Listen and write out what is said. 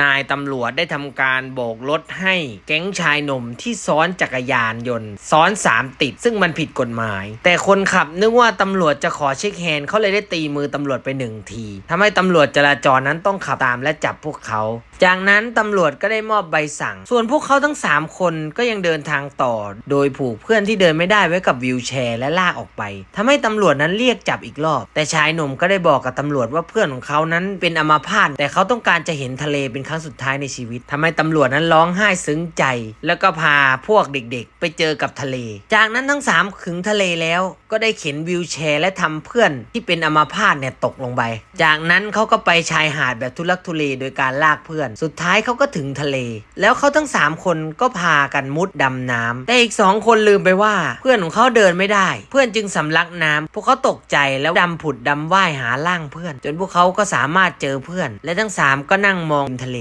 นายตำรวจได้ทำการโบกรถให้แก๊งชายหนุ่มที่ซ้อนจักรยานยนต์ ซ้อนสามติด ซึ่งมันผิดกฎหมาย แต่คนขับนึกว่าตำรวจจะขอเช็คแฮนด์เขาเลยได้ตีมือตำรวจไปหนึ่งทีทำให้ตำรวจจราจรนั้นต้องขับตามและจับพวกเขา จากนั้นตำรวจก็ได้มอบใบสั่ง ส่วนพวกเขาทั้ง 3 คนก็ยังเดินทางต่อ โดยผูกเพื่อนที่เดินไม่ได้ไว้กับวิวแชร์และลากออกไปทำให้ตำรวจนั้นเรียกจับอีกรอบ แต่ชายหนุ่มก็ได้บอกกับตำรวจว่าเพื่อนของเขานั้นเป็นอัมาพาตแต่เขาต้องการจะเห็นทะเลเป็นครั้งสุดท้ายในชีวิตทำให้ตำรวจนั้นร้องไห้ซึ้งใจ แล้วก็พาพวกเด็กๆ ไปเจอกับทะเล จากนั้นทั้งสามถึงทะเลแล้วก็ได้เข็นวิวแชร์ และทำเพื่อนที่เป็นอัมาพาตเนี่ยตกลงไป จากนั้นเขาก็ไปชายหาดแบบทุลักทุเลโดยการลากเพื่อน สุดท้ายเขาก็ถึงทะเล แล้วเขาทั้ง 3 คนก็พากันมุดดำน้ำแต่อีก 2 คนลืมไปว่า เพื่อนของเขาเดินไม่ได้ เพื่อนจึงสำลักน้ำพวกเขาตกใจแล้วดำผุดดำว่ายหาร่างเพื่อน จนพวกเขาก็สามารถเจอเพื่อน และทั้ง 3 ก็นั่งมองทะเล